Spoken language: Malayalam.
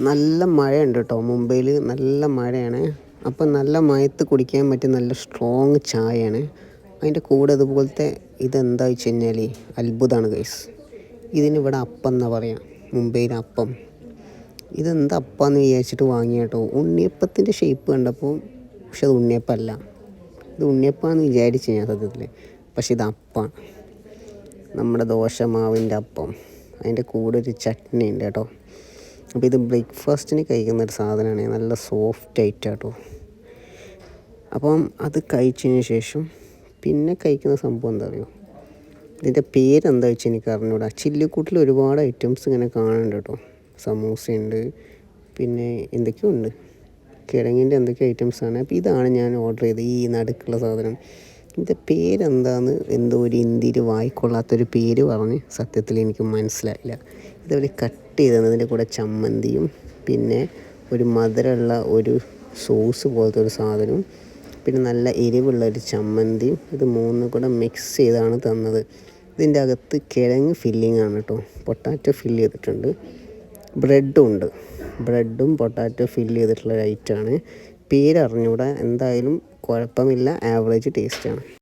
നല്ല മഴയുണ്ട് കേട്ടോ. മുംബൈയിൽ നല്ല മഴയാണ്. അപ്പം നല്ല മയത്ത് കുടിക്കാൻ പറ്റിയ നല്ല സ്ട്രോങ് ചായയാണ്. അതിന്റെ കൂടെ അതുപോലത്തെ ഇതെന്താ വെച്ച് കഴിഞ്ഞാൽ അത്ഭുതമാണ് ഗൈസ് ഇതിന് ഇവിടെ അപ്പം എന്നാ പറയാം? മുംബൈയിൽ അപ്പം. ഇതെന്താ അപ്പാന്ന് വിചാരിച്ചിട്ട് വാങ്ങിയ കേട്ടോ. ഉണ്ണിയപ്പത്തിന്റെ ഷേപ്പ് കണ്ടപ്പോൾ പക്ഷെ അത് ഉണ്ണിയപ്പമല്ല ഇത് ഉണ്ണിയപ്പാന്ന് വിചാരിച്ചു ഞാൻ സത്യത്തിൽ പക്ഷെ ഇത് അപ്പാണ്. നമ്മുടെ ദോശമാവിന്റെ അപ്പം. അതിന്റെ കൂടെ ഒരു ചട്നി ഉണ്ട് കേട്ടോ. അപ്പോൾ ഇത് ബ്രേക്ക്ഫാസ്റ്റിന് കഴിക്കുന്ന ഒരു സാധനമാണ്. നല്ല സോഫ്റ്റ് ആയിട്ട് കേട്ടോ അപ്പം അത് കഴിച്ചതിന് ശേഷം പിന്നെ കഴിക്കുന്ന സംഭവം എന്താ അറിയോ ഇതിന്റെ പേരെന്താ വെച്ചാൽ എനിക്ക് അറിഞ്ഞൂടാ. ചില്ലിക്കൂട്ടിൽ ഒരുപാട് ഐറ്റംസ് ഇങ്ങനെ കാണുന്നുണ്ട് കേട്ടോ. സമൂസയുണ്ട് പിന്നെ എന്തൊക്കെയോ ഉണ്ട്. കിഴങ്ങിന്റെ എന്തൊക്കെ ഐറ്റംസാണ്. അപ്പോൾ ഇതാണ് ഞാൻ ഓർഡർ ചെയ്തത് ഈ നടുക്കുള്ള സാധനം. ഇതിന്റെ പേരെന്താന്ന് എന്തോ ഒരു ഇന്ത്യയിൽ വായിക്കൊള്ളാത്തൊരു പേര് പറഞ്ഞ് സത്യത്തിൽ എനിക്ക് മനസ്സിലായില്ല. ഇതവർ കട്ട് ചെയ്തതിന്റെ കൂടെ ചമ്മന്തിയും പിന്നെ ഒരു മധുരമുള്ള ഒരു സോസ് പോലത്തെ ഒരു സാധനവും പിന്നെ നല്ല എരിവുള്ള ഒരു ചമ്മന്തിയും ഇത് മൂന്നും കൂടെ മിക്സ് ചെയ്താണ് തന്നത്. ഇതിന്റെ അകത്ത് കിഴങ്ങ് ഫില്ലിംഗ് ആണ് കേട്ടോ പൊട്ടാറ്റോ ഫില്ല് ചെയ്തിട്ടുണ്ട്. ബ്രെഡും ഉണ്ട്. ബ്രെഡും പൊട്ടാറ്റോ ഫില്ല് ചെയ്തിട്ടുള്ള ഒരു ഐറ്റമാണ് പേര് അറിഞ്ഞൂടാ എന്തായാലും കുഴപ്പമില്ല. ആവറേജ് ടേസ്റ്റാണ്